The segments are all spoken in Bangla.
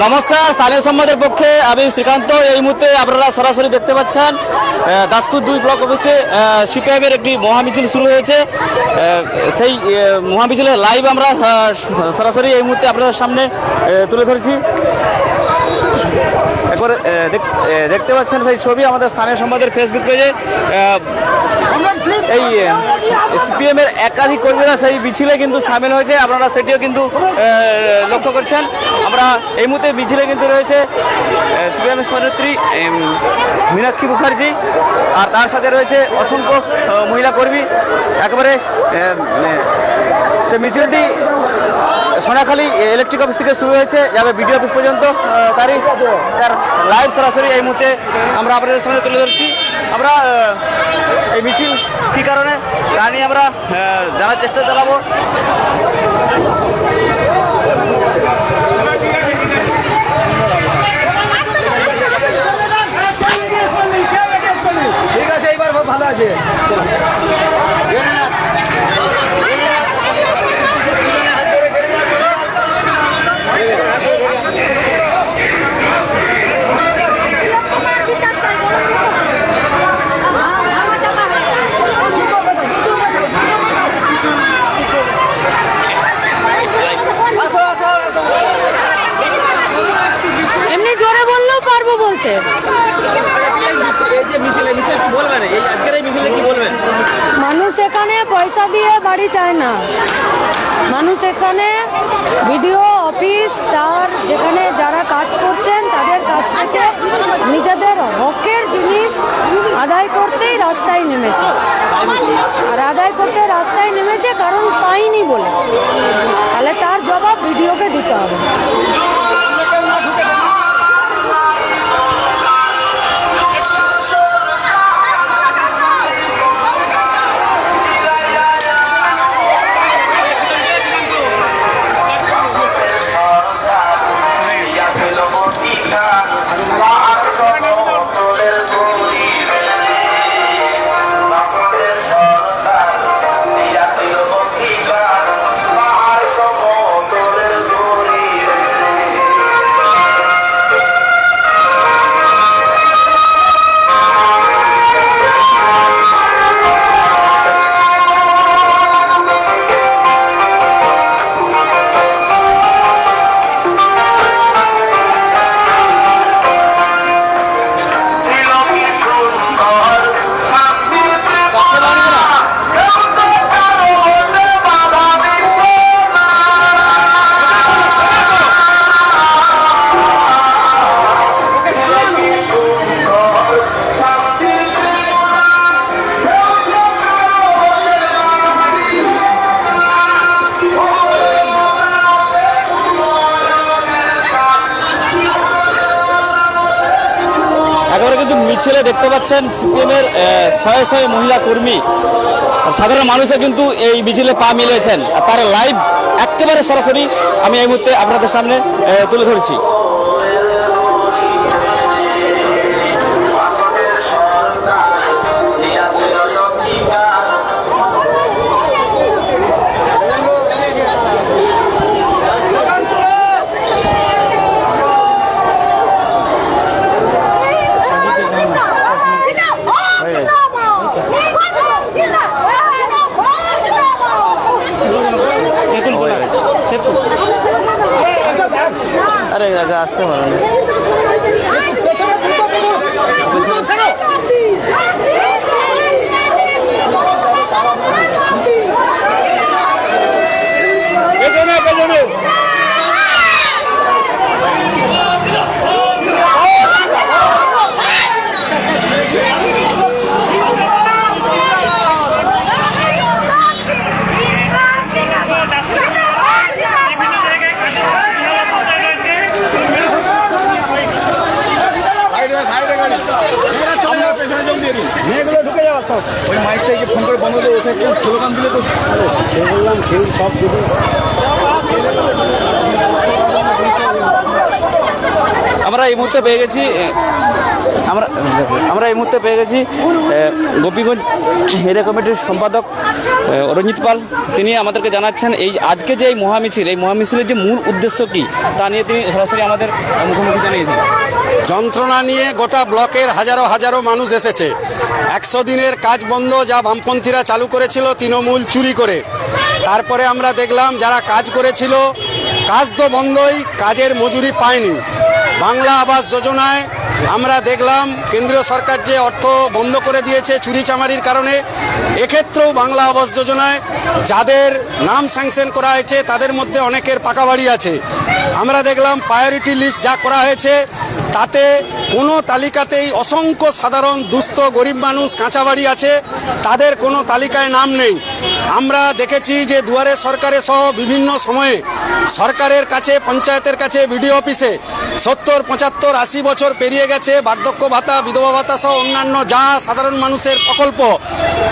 নমস্কার, স্থানীয় সম্বাদের পক্ষে আমি শ্রীকান্ত। এই মুহূর্তে আপনারা সরাসরি দেখতে পাচ্ছেন দাসপুর দুই ব্লক অফিসে সিপিআইএমের একটি মহামিছিল শুরু হয়েছে। সেই মহামিছিলের লাইভ আমরা সরাসরি এই মুহূর্তে আপনাদের সামনে তুলে ধরেছি। একবার দেখতে পাচ্ছেন সেই ছবি আমাদের স্থানীয় সম্বাদের ফেসবুক পেজে এই সিপিএম এর একাধিক কর্মীরা সেই মিছিলে কিন্তু সামিল হয়েছে। আপনারা সেটিও কিন্তু লক্ষ্য করছেন। আমরা এই মুহূর্তে মিছিলে কিন্তু রয়েছে সিপিএম সভানেত্রী মীনাক্ষী মুখার্জি, আর তার সাথে রয়েছে অসংখ্য মহিলা কর্মী। একেবারে সে মিছিলটি সোনাখালী ইলেকট্রিক অফিস থেকে শুরু হয়েছে, যাবে বিডিও অফিস পর্যন্ত তারই তার লাইভ সরাসরি এই মুহূর্তে আমরা আপনাদের সামনে তুলে ধরছি। আমরা এই মিছিল কী কারণে? তা নিয়ে আমরা জানার চেষ্টা চালাবো। ঠিক আছে, এইবার ভালো আছে আসো আসো আসো এমনি জোরে বললেও পারব বলতে এই যে মিছিলে মিছিল কি বলবেন এই আজকের এই মিছিলে কি বলবেন মানুষ এখানে বাড়ি চায় না। মানুষ এখানে ভিডিও অফিস, তার যেখানে যারা কাজ করছেন, তাদের কাছ থেকে নিজেদের হকের জিনিস আদায় করতেই রাস্তায় নেমেছে। আর আদায় করতে রাস্তায় নেমেছে কারণ পাইনি বলে। তাহলে তার জবাব ভিডিওকে দিতে হবে। মিছিলে দেখতে পাচ্ছেন সিপিএমের শয়ে শয়ে মহিলা কর্মী। সাধারণ মানুষে কিন্তু এই মিছিলে পা মিলিয়েছেন। তার লাইভ একেবারে সরাসরি আমি এই মুহূর্তে আপনাদের সামনে তুলে ধরেছি। আসতে পারো আমরা এই মুহূর্তে পেয়ে গেছি আমরা আমরা এই মুহূর্তে পেয়ে গেছি গোপীগঞ্জ এরিয়া কমিটির সম্পাদক রঞ্জিত পাল। তিনি আমাদেরকে জানাচ্ছেন, এই আজকে যে এই মহামিছিল, এই মহামিছিলের যে মূল উদ্দেশ্য কি, তা নিয়ে তিনি সরাসরি আমাদের মুখোমুখি জানিয়েছেন। যন্ত্রণা নিয়ে গোটা ব্লকের হাজারো হাজারো মানুষ এসেছে। একশো দিনের কাজ বন্ধ যা বামপন্থীরা চালু করেছিল তৃণমূল চুরি করে। তারপরে আমরা দেখলাম যারা কাজ করেছিল, কাজ তো বন্ধই, কাজের মজুরি পায়নি। বাংলা আবাস যোজনায় আমরা দেখলাম কেন্দ্রীয় সরকার যে অর্থ বন্ধ করে দিয়েছে চুরি চামারির কারণে, এক্ষেত্রেও বাংলা আবাস যোজনায় যাদের নাম স্যাংশন করা হয়েছে, তাদের মধ্যে অনেকের পাকা বাড়ি আছে। আমরা দেখলাম প্রায়োরিটি লিস্ট যা করা হয়েছে তাতে কোনো তালিকাতেই অসংখ্য সাধারণ, দুস্থ, গরিব মানুষ কাঁচাবাড়ি আছে, তাদের কোনো তালিকায় নাম নেই। আমরা দেখেছি যে দুয়ারে সরকারে সহ বিভিন্ন সময়ে সরকারের কাছে, পঞ্চায়েতের কাছে, বিডিও অফিসে সত্তর, পঁচাত্তর, আশি বছর পেরিয়ে গেছে, বার্ধক্য ভাতা, বিধবা ভাতা সহ অন্যান্য যা সাধারণ মানুষের প্রকল্প,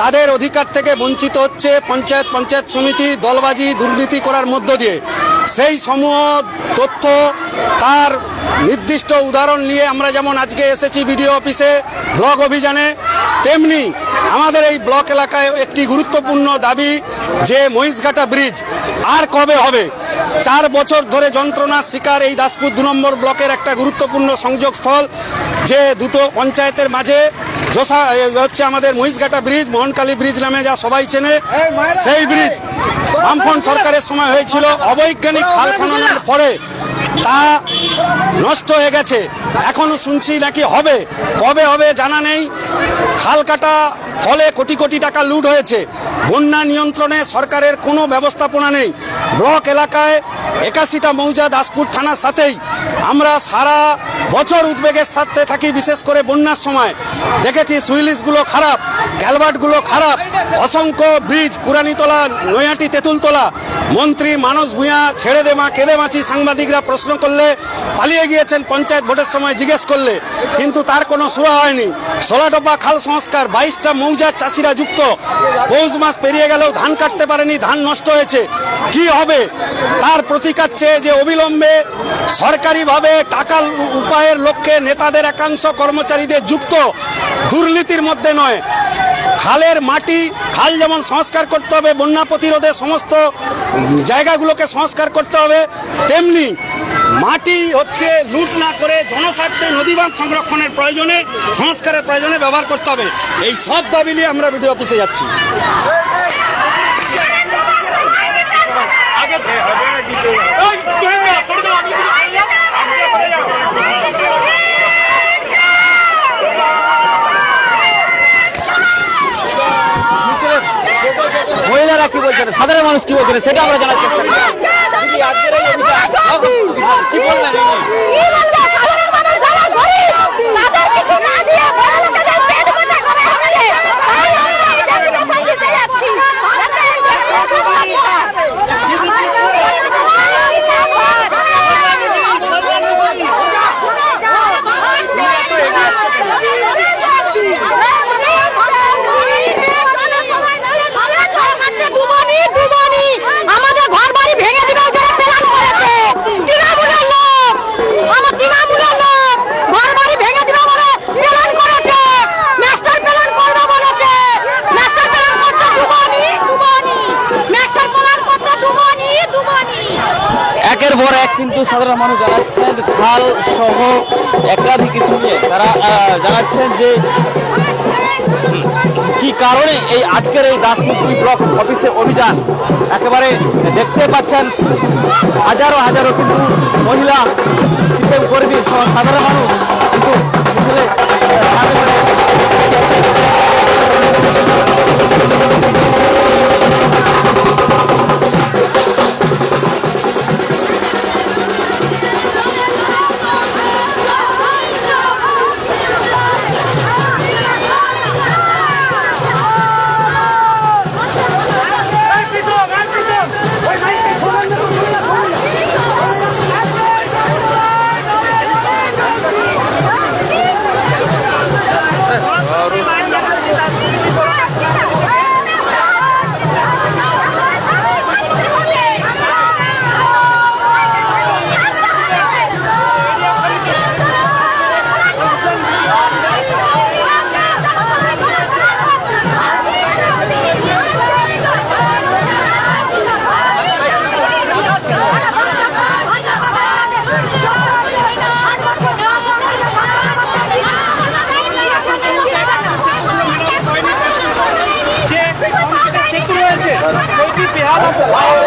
তাদের অধিকার থেকে বঞ্চিত হচ্ছে পঞ্চায়েত পঞ্চায়েত সমিতি দলবাজি, দুর্নীতি করার মধ্য দিয়ে। সেই সমূহ তথ্য তার নির্দিষ্ট উদাহরণ নিয়ে আমরা যেমন আজকে এসেছি বিডিও অফিসে, ব্লক অভিযানে, তেমনি আমাদের এই ব্লক এলাকায় একটি গুরুত্বপূর্ণ দাবি যে মহিষঘাটা ব্রিজ আর কবে হবে? চার বছর ধরে যন্ত্রণার শিকার এই দাসপুর দু নম্বর ব্লকের একটা গুরুত্বপূর্ণ সংযোগস্থল যে দুটো পঞ্চায়েতের মাঝে জোসা হচ্ছে আমাদের মহিষঘাটা ব্রিজ মোহনকালী ব্রিজ নামে যা সবাই চেনে, সেই ব্রিজ বামফ্রন্ট সরকারের সময় হয়েছিল। অবৈজ্ঞানিক খাল খননের পরে তা নষ্ট হয়ে গেছে। এখনও শুনছি নাকি হবে। কবে হবে জানা নেই। খাল কাটা ফলে কোটি কোটি টাকা লুট হয়েছে। বন্যা নিয়ন্ত্রণে সরকারের কোনো ব্যবস্থাপনা নেই। ব্লক এলাকায় একাশিটা মৌজা দাসপুর থানার সাথেই। আমরা সারা বছর উদ্বেগের সাথে থাকি, বিশেষ করে বন্যার সময়। দেখেছি সুইলিশগুলো খারাপ, ক্যালভার্টগুলো খারাপ। অসংখ্য ব্রিজ কুরানিতলা নৈহাটি, তেঁতুলতলা। মন্ত্রী মানস ভূঁয়া ছেড়ে দে মা, কেঁদে মাছি সাংবাদিকরা প্রশ্ন করলে, পালিয়ে গিয়েছেন পঞ্চায়েত ভোটের সময় জিজ্ঞেস করলে, কিন্তু তার কোনো সুরা হয়নি। সোলাডব্বা খাল সংস্কার, বাইশটা মৌজার চাষিরা যুক্ত। পৌষ মাস পেরিয়ে গেলেও ধান কাটতে পারেনি, ধান নষ্ট হয়েছে। কি হবে? তার প্রতিকার চেয়ে যে অবিলম্বে সরকারিভাবে টাকা উপায়ের লক্ষ্যে নেতাদের একাংশ কর্মচারীদের যুক্ত, দুর্নীতির মধ্যে নয়। খালের মাটি, খাল যেমন সংস্কার করতে হবে, বন্যা প্রতিরোধে সমস্ত জায়গাগুলোকে সংস্কার করতে হবে, তেমনি মাটি হচ্ছে লুট না করে জনস্বার্থে নদীবাঁধ সংরক্ষণের প্রয়োজনে, সংস্কারের প্রয়োজনে ব্যবহার করতে হবে। এই সব দাবি নিয়ে আমরা বিডিও অফিসে যাচ্ছি। মহিলারা কি বলছেন? সাধারণ মানুষ কি বলছেন? সেটা আমরা জানার চেষ্টা করি আজকের এই অভিযান, কি বলবেন এই নিয়ে? কি বলব সাধারণ মানুষ যারা গরিব তাদের কিছু না দিয়ে বড় লোকেদের পেট ভর্তি করে হচ্ছে তাই আমরা ডেপুটেশন দিতে যাচ্ছি আমাদের ঘর বাড়ি ভেঙে দিবে যারা প্ল্যান করেছে তৃণমূলের লোক আমার তৃণমূলের লোক ঘর বাড়ি ভেঙে দিবে বলে প্ল্যান করেছে মাস্টার প্ল্যান করবে বলেছে মাস্টার প্ল্যান করতে দুবনি দুবনি মাস্টার প্ল্যান করতে দুবনি দুবনি একের পর এক কিন্তু সাধারণ মানুষ খাল সহ একাধিক কিছু নিয়ে তারা জানাচ্ছেন যে কি কারণে এই আজকের এই দাসমুক্তি ব্লক অফিসে অভিযান একেবারে দেখতে পাচ্ছেন হাজারো হাজারো কিন্তু মহিলা সিপিএম কর্মী সাধারণ মানুষ কিন্তু Yeah.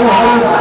আমরা